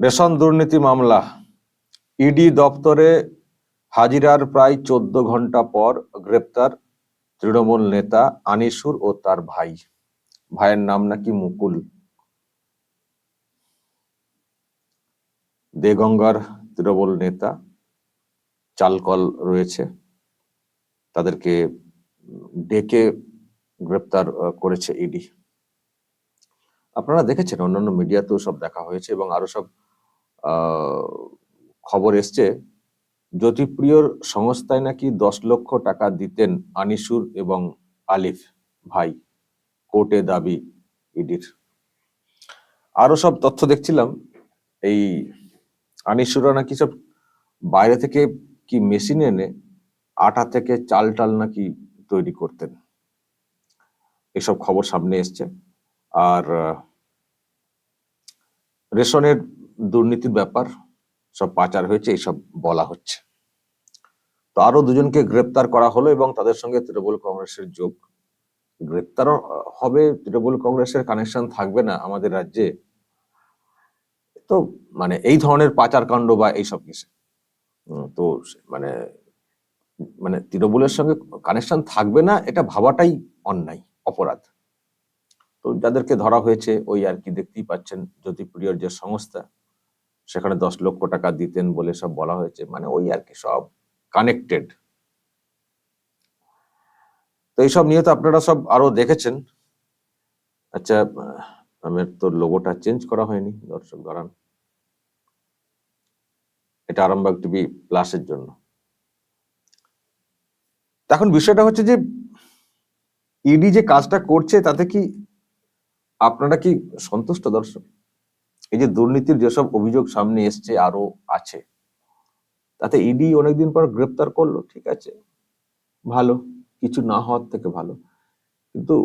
Ration দুর্নীতি মামলা। ED দপ্তরে হাজিরার প্রায় চোদ্দ ঘণ্টা পর গ্রেপ্তার তৃণমূল নেতা আনিসুর ও তার ভাই। ভাইয়ের নাম নাকি মুকুল। দেগঙ্গার তৃণমূল নেতা চালকল রয়েছে। তাদেরকে ডেকে গ্রেপ্তার করেছে ইডি। আপনারা দেখেছেন, অন্যান্য মিডিয়াতেও সব দেখা হয়েছে এবং আরও সব খবর এসছে, জ্যোতিপ্রিয়র সংস্থায় নাকি দশ লক্ষ টাকা দিতেন আনিসুর এবং আলিফ ভাই, কোর্টে দাবি ইডির। আরও সব তথ্য দেখছিলাম, এই আনিসুরা নাকি সব বাইরে থেকে কি মেশিন এনে আটা থেকে চাল টাল নাকি তৈরি করতেন, এসব খবর সামনে এসছে। আর রেশনের দুর্নীতির ব্যাপার সব পাচার হয়েছে এইসব বলা হচ্ছে। তো আরও দুজনকে গ্রেপ্তার করা হলো এবং তাদের সঙ্গে তৃণমূল কংগ্রেসের যোগ। গ্রেপ্তারও আহ, হবে তৃণমূল কংগ্রেসের কানেকশন থাকবে না আমাদের রাজ্যে। তো মানে এই ধরনের পাচার কাণ্ড বা এইসব কিছু। তো মানে মানে তৃণমূলের সঙ্গে কানেকশন থাকবে না এটা ভাবাটাই অন্যায় অপরাধ। তো যাদেরকে ধরা হয়েছে ওই আর কি দেখতেই পাচ্ছেন জ্যোতিপ্রিয়র যে সংস্থা সেখানে দশ লক্ষ টাকা দিতেন বলে সব বলা হয়েছে মানে ওই আর কি সব কানেক্টেড তো এইসব নিয়ে তো আপনারা সব আরও দেখেছেন। আচ্ছা আমার তো লোগোটা চেঞ্জ করা হয়নি, দর্শক দাঁড়ান। এটা আরামবাগ টিভি প্লাসের জন্য। এখন বিষয়টা হচ্ছে যে ইডি যে কাজটা করছে, তাতে কি আপনারা কি সন্তুষ্ট দর্শক? এই যে দুর্নীতির যেসব অভিযোগ সামনে এসছে আরও আছে, তাতে ইডি অনেকদিন পর গ্রেপ্তার করল, ঠিক আছে, ভালো, কিছু না হওয়ার থেকে ভালো। কিন্তু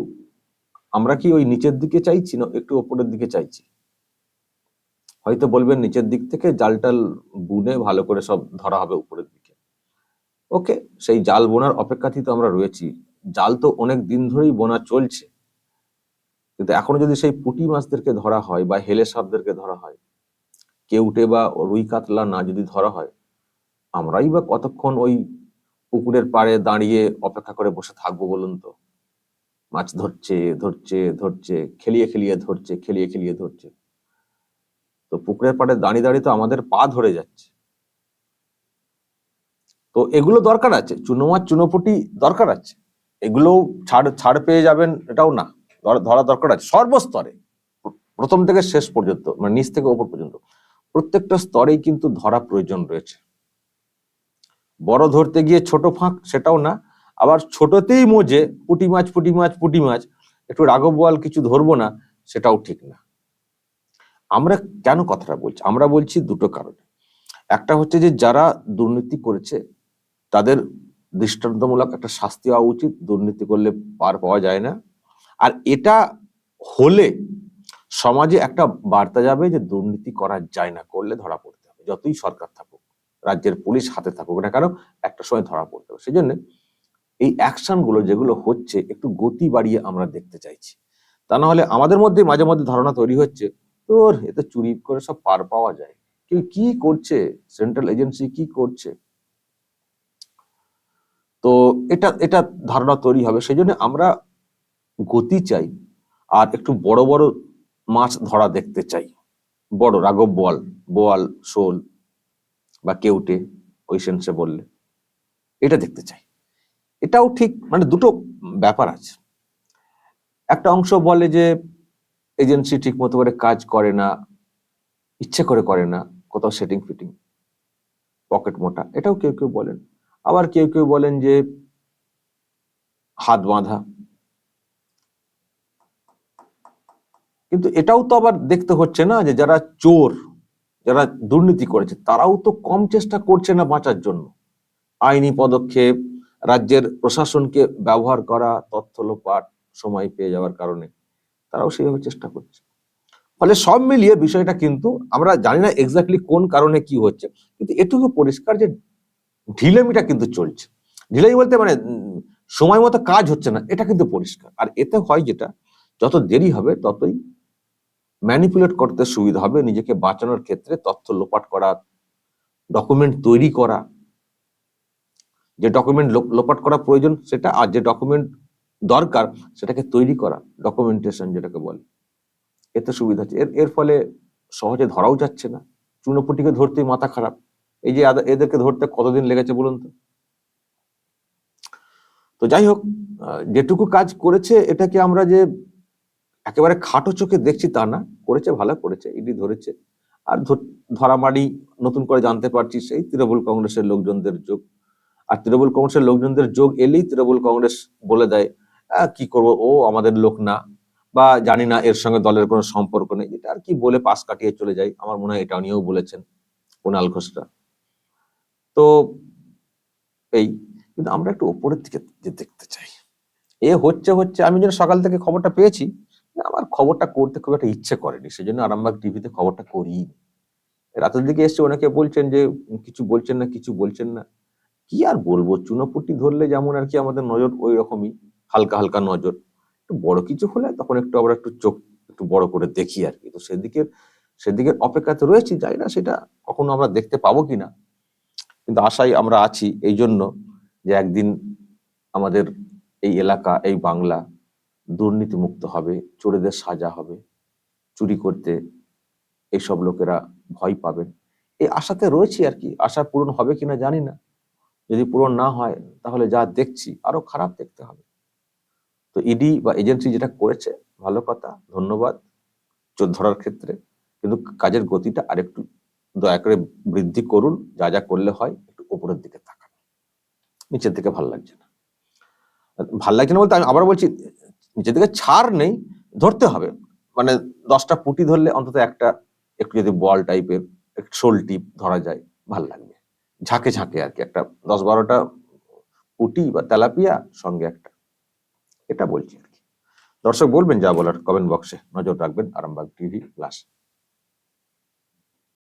আমরা কি ওই নিচের দিকে চাইছি না একটু ওপরের দিকে চাইছি? হয়তো বলবেন নিচের দিক থেকে জালটাল বুনে ভালো করে সব ধরা হবে উপরের দিকে। ওকে, সেই জাল বোনার অপেক্ষাতেই তো আমরা রয়েছি। জাল তো অনেক দিন ধরেই বোনা চলছে। কিন্তু এখনও যদি সেই পুঁটি মাছদেরকে ধরা হয় বা হেলে সাপদেরকে ধরা হয়, কেউটে বা রুই কাতলা না যদি ধরা হয়, আমরাই বা কতক্ষণ ওই পুকুরের পাড়ে দাঁড়িয়ে অপেক্ষা করে বসে থাকব বলুন তো? মাছ ধরছে ধরছে ধরছে, খেলিয়ে খেলিয়ে ধরছে, খেলিয়ে খেলিয়ে ধরছে। তো পুকুরের পাড়ে দাঁড়িয়ে দাঁড়িয়ে তো আমাদের পা ধরে যাচ্ছে। তো এগুলো দরকার আছে, চুনো মাছ চুনোপুটি দরকার আছে। এগুলো ছাড় ছাড় পেয়ে যাবেন এটাও না। ধরা- দরকার আছে। সর্বস্তরে, প্রথম থেকে শেষ পর্যন্ত মানে নিচ থেকে ওপর পর্যন্ত, প্রত্যেকটা স্তরেই কিন্তু ধরা প্রয়োজন রয়েছে। বড় ধরতে গিয়ে ছোট ফাঁক সেটাও না, আবার ছোটতেই মজে পুটি মাছ পুটি মাছ পুটি মাছ, একটু রাঘব কিছু ধরবো না, সেটাও ঠিক না। আমরা কেন কথাটা বলছি? আমরা বলছি দুটো কারণে। একটা হচ্ছে যে, যারা দুর্নীতি করেছে, তাদের দৃষ্টান্তমূলক একটা শাস্তি হওয়া উচিত। দুর্নীতি করলে পার পাওয়া যায় না। আর এটা হলে সমাজে একটা বার্তা যাবে যে দুর্নীতি করা যায় না, করলে ধরা পড়তে হবে। যতই সরকার থাকুক, রাজ্যের পুলিশ হাতে থাকুক না কেন, একটা সময় ধরা পড়তে হবে। সেই জন্য এই অ্যাকশনগুলো যেগুলো হচ্ছে, একটু গতি বাড়িয়ে আমরা দেখতে চাইছি। তা না হলে আমাদের মধ্যে মাঝে মধ্যে ধারণা তৈরি হচ্ছে, তোর এতে চুরি করে সব পার পাওয়া যায়। কেউ কি করছে? সেন্ট্রাল এজেন্সি কি করছে? তো এটা এটা ধারণা তৈরি হবে। সেই জন্য আমরা গতি চাই আর একটু বড় বড় মাছ ধরা দেখতে চাই। বড় রাঘব বোয়াল বোয়াল, শোল বা কেউটে, ওই সেন্সে বললে। এটা দেখতে চাই। এটাও ঠিক মানে দুটো ব্যাপার আছে। একটা অংশ বলে যে এজেন্সি ঠিক মতো করে কাজ করে না, ইচ্ছে করে করে না, কোথাও সেটিং ফিটিং, পকেট মোটা, এটাও কেউ কেউ বলেন। আবার কেউ কেউ বলেন যে হাত বাঁধা কিন্তু এটাও তো আবার দেখতে হচ্ছে না যে যারা চোর, যারা দুর্নীতি করেছে, তারাও তো কম চেষ্টা করছে না বাঁচার জন্য। আইনি পদক্ষেপ, রাজ্যের প্রশাসনকে ব্যবহার করা, তথ্য লোপাট, সময় পেয়ে যাওয়ার কারণে, তারাও সেইভাবে চেষ্টা করছে। ফলে সব মিলিয়ে বিষয়টা কিন্তু আমরা জানি না এক্স্যাক্টলি কোন কারণে কি হচ্ছে, কিন্তু এটুকু পরিষ্কার যে ঢিলেমিটা কিন্তু চলছে। ঢিলেমি বলতে মানে সময় মতো কাজ হচ্ছে না, এটা কিন্তু পরিষ্কার। আর এতে হয় যেটা, যত দেরি হবে ততই ম্যানিপুলেট করতে সুবিধা হবে, নিজেকে বাঁচানোর ক্ষেত্রে তথ্য লোপাট করা ডকুমেন্ট তৈরি করা। যে ডকুমেন্ট লোপাট করা প্রয়োজন, সেটা আর যে ডকুমেন্ট দরকার, সেটাকে তৈরি করা ডকুমেন্টেশন যেটাকে বলে। এতে সুবিধা হচ্ছে। এর এর ফলে সহজে ধরাও যাচ্ছে না। চুনোপুটিকে ধরতেই মাথা খারাপ। এই যে এদেরকে ধরতে কতদিন লেগেছে বলুন তো? তো যাই হোক যেটুকু কাজ করেছে, এটাকে আমরা যে একেবারে খাটো চোখে দেখছি তা না করেছে ভালো করেছে ইডি ধরেছে। আর ধর- ধরামারি নতুন করে জানতে পারছি সেই তৃণমূল কংগ্রেসের লোকজনদের যোগ। আর তৃণমূল কংগ্রেসের লোকজনদের যোগ এলেই তৃণমূল কংগ্রেস বলে দেয় "আহ, কি করব? ও আমাদের লোক না বা জানি না এর সঙ্গে দলের কোনো সম্পর্ক নেই। এটা আর কি বলে পাশ কাটিয়ে চলে যায় আমার মনে হয় এটা নিয়েও বলেছেন কুণাল ঘোষরা। তো এই কিন্তু আমরা একটু উপরের দিকে দেখতে চাই। এ হচ্ছে হচ্ছে আমি যেন সকাল থেকে খবরটা পেয়েছি আমার খবরটা করতে খুব একটা ইচ্ছে করেনি, সেজন্য আরামবাগ টিভিতে খবরটা করি রাতের দিকে এসছে অনেকে বলছেন যে, কিছু বলছেন না, কিছু বলছেন না। কি আর বলব, চুনোপুটি ধরলে যেমন আর কি আমাদের নজর ওই রকমই, হালকা হালকা নজর। একটু বড় কিছু হলে তখন একটু আমরা একটু চোখ একটু বড় করে দেখি আর কি। তো সেদিকের সেদিকের অপেক্ষাতে রয়েছি যাই না সেটা কখনো আমরা দেখতে পাবো কিনা কিন্তু আশায় আমরা আছি এই জন্য যে একদিন আমাদের এই এলাকা, এই বাংলা দুর্নীতি মুক্ত হবে, চোরেদের সাজা হবে, চুরি করতে এইসব লোকেরা ভয় পাবেন। এই আশাতে রয়েছি আর কি, আশা পূরণ হবে কিনা জানি না। যদি পূরণ না হয়, তাহলে যা দেখছি, আরও খারাপ দেখতে হবে। তো ইডি বা এজেন্সি যেটা করেছে, ভালো কথা, ধন্যবাদ। চোর ধরার ক্ষেত্রে, কিন্তু কাজের গতিটা আরেকটু দয়া করে বৃদ্ধি করুন, যা যা করলে হয়, একটু উপরের দিকে তাকান। নিচের দিকে ভালো লাগছে না। ভালো লাগছে না বলতে আমি আবার বলছি নিচের দিকে ছাড় নেই, ধরতে হবে। মানে দশটা পুটি ধরলে অন্তত একটা, একটু যদি বল টাইপের শোল টিপ ধরা যায়, ভালো লাগবে। ঝাঁকে ঝাঁকে আর কি, একটা দশ বারোটা পুটি বা তেলাপিয়া সঙ্গে একটা। এটা বলছি আর কি। দর্শক বলবেন যা বলার কমেন্ট বক্সে নজর রাখবেন, আরামবাগ টিভি প্লাস